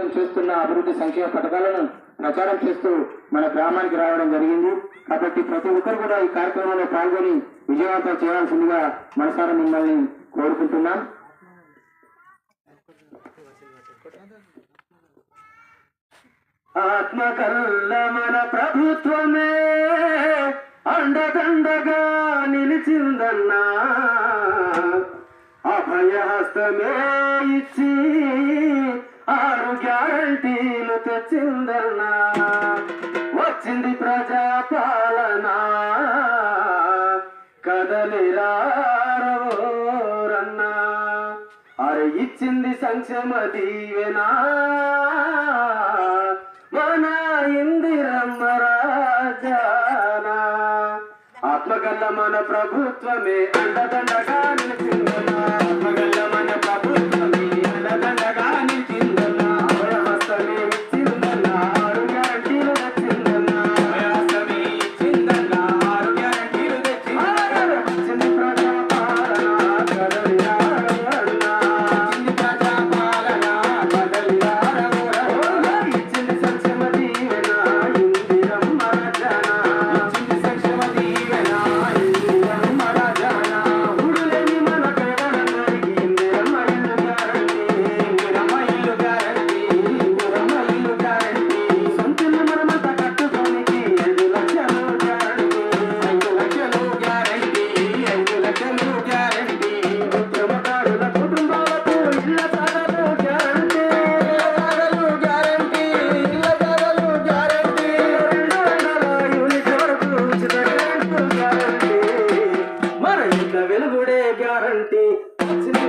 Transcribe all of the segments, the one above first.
ప్రభుత్వం చేస్తున్న అభివృద్ధి సంక్షేమ పథకాలను ప్రచారం చేస్తూ మన గ్రామానికి రావడం జరిగింది. కాబట్టి ప్రతి ఒక్కరు కూడా ఈ కార్యక్రమంలో పాల్గొని విజయవంతం చేయాల్సిందిగా మనసారా మిమ్మల్ని కోరుకుంటున్నాం. ఆత్మకల్ల మన ప్రభుత్వమే అండదండగా నిలిచిందన్నా. అభయహస్తమే ఇచ్చి గ్యారంటీలు తెచ్చిందన్నా. వచ్చింది ప్రజాపాలన? కదలిరారవోరన్నా అరే ఇచ్చింది సంక్షేమ దీవెనా? మన ఇందిరమ్మ రాజానా? ఆత్మగల్ల మన ప్రభుత్వమే అండదండగా నిలిచిందనా ఆత్మగల్ల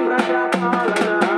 ప్రజాపాలన